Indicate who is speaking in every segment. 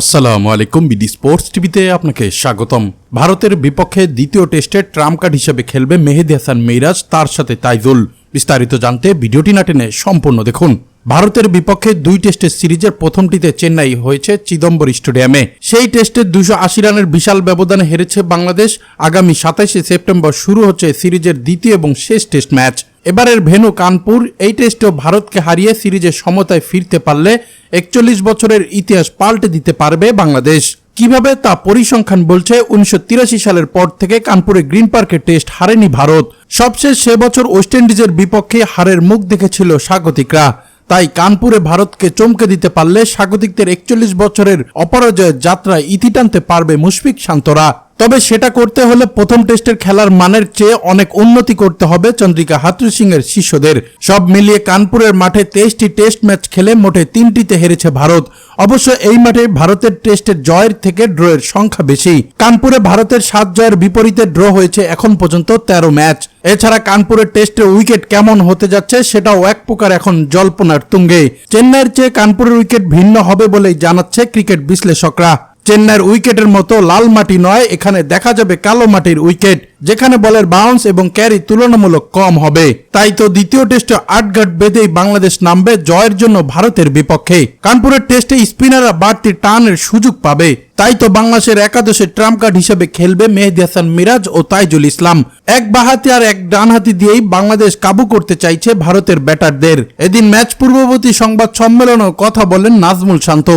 Speaker 1: আসসালামু আলাইকুম BD sports টিভিতে আপনাকে স্বাগতম। ভারতের বিপক্ষে দ্বিতীয় টেস্টে ট্রাম্প কার্ড হিসেবে খেলবে মেহেদি হাসান মিরাজ তার সাথে তাইজুল। বিস্তারিত জানতে ভিডিওটি না টেনে সম্পূর্ণ দেখুন। ভারতের বিপক্ষে দুই টেস্টের সিরিজের প্রথমটিতে চেন্নাই হয়েছে চিদম্বর স্টেডিয়ামে। সেই টেস্টে দুশো আশি রানের বিশাল ব্যবধানে হেরেছে বাংলাদেশ। আগামী সাতাশে সেপ্টেম্বর শুরু হচ্ছে সিরিজের দ্বিতীয় এবং শেষ টেস্ট ম্যাচ। এবারের ভেনু কানপুর এই টেস্টেও ভারতকে হারিয়ে সিরিজের সমতায় ফিরতে পারলে একচল্লিশ বছরের ইতিহাস পাল্টে দিতে পারবে বাংলাদেশ। কীভাবে তা পরিসংখ্যান বলছে উনিশশো তিরাশি সালের পর থেকে কানপুরে গ্রিন পার্কে টেস্ট হারেনি ভারত। সবশেষ সে বছর ওয়েস্ট ইন্ডিজের বিপক্ষে হারের মুখ দেখেছিল স্বাগতিকরা। তাই কানপুরে ভারতকে চমকে দিতে পারলে স্বাগতিকদের একচল্লিশ বছরের অপরাজয়ের যাত্রায় ইতি টানতে পারবে মুশফিক শান্তরা। তবে সেটা করতে হলে প্রথম টেস্টের খেলার মানের চেয়ে অনেক উন্নতি করতে হবে চন্দ্রিকা হাতুর সিং এর শিষ্যদের। সব মিলিয়ে কানপুরের মাঠে তেইশটি টেস্ট ম্যাচ খেলে মোটে তিনটিতে হেরেছে ভারত। অবশ্য এই মাঠে ভারতের টেস্টের জয়ের থেকে ড্রয়ের সংখ্যা বেশি। কানপুরে ভারতের সাত জয়ের বিপরীতে ড্র হয়েছে এখন পর্যন্ত তেরো ম্যাচ। এছাড়া কানপুরের টেস্টের উইকেট কেমন হতে যাচ্ছে সেটাও এক প্রকার এখন জল্পনার তুঙ্গে। চেন্নাইয়ের চেয়ে কানপুরের উইকেট ভিন্ন হবে বলেই জানাচ্ছে ক্রিকেট বিশ্লেষকরা। চেন্নাইয়ের উইকেটের মতো লাল মাটি নয়, এখানে দেখা যাবে কালো মাটির উইকেট, যেখানে বলের বাউন্স এবং ক্যারি তুলনামূলক কম হবে। তাই তো দ্বিতীয় টেস্টে আটঘাট বেঁধেই বাংলাদেশ নামবে জয়ের জন্য ভারতের বিপক্ষে। কানপুরের টেস্টে স্পিনাররা বাড়তি টানের সুযোগ পাবে। তাই তো বাংলাদেশের একাদশে ট্রাম্প কার্ড হিসেবে খেলবে মেহেদি হাসান মিরাজ ও তাইজুল ইসলাম। এক বাহাতি আর এক ডানহাতি দিয়েই বাংলাদেশ কাবু করতে চাইছে ভারতের ব্যাটারদের। এদিন ম্যাচ পূর্ববর্তী সংবাদ সম্মেলনেও কথা বলেন নাজমুল শান্ত।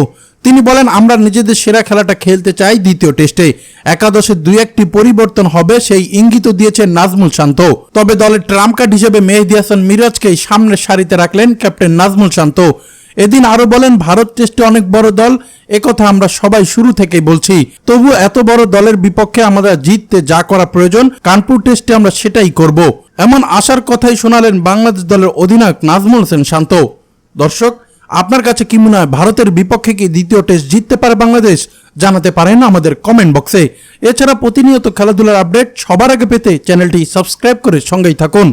Speaker 1: তিনি বলেন, আমরা নিজেদের সেরা খেলাটা খেলতে চাই দ্বিতীয় টেস্টে। একাদশে দুই একটি পরিবর্তন হবে, সেই ইঙ্গিত দিয়েছেন নাজমুল শান্ত। তবে দলের ট্রাম্প কার্ড হিসেবে মেহেদি হাসান মিরাজকেই সামনের সারিতে রাখলেন ক্যাপ্টেন নাজমুল শান্ত। এদিন আরও বলেন, ভারত টেস্টে অনেক বড় দল একথা আমরা সবাই শুরু থেকেই বলছি। তবু এত বড় দলের বিপক্ষে আমাদের জিততে যা করা প্রয়োজন, কানপুর টেস্টে আমরা সেটাই করব। এমন আশার কথাই শোনালেন বাংলাদেশ দলের অধিনায়ক নাজমুল হোসেন শান্ত। দর্শক আপনার কাছে কি মনে হয় ভারতের বিপক্ষে কি দ্বিতীয় টেস্ট জিততে পারে বাংলাদেশ? জানাতে পারেন আমাদের কমেন্ট বক্সে এছাড়া প্রতিনিয়ত খেলাধুলার আপডেট সবার আগে পেতে চ্যানেলটি সাবস্ক্রাইব করে সঙ্গেই থাকুন।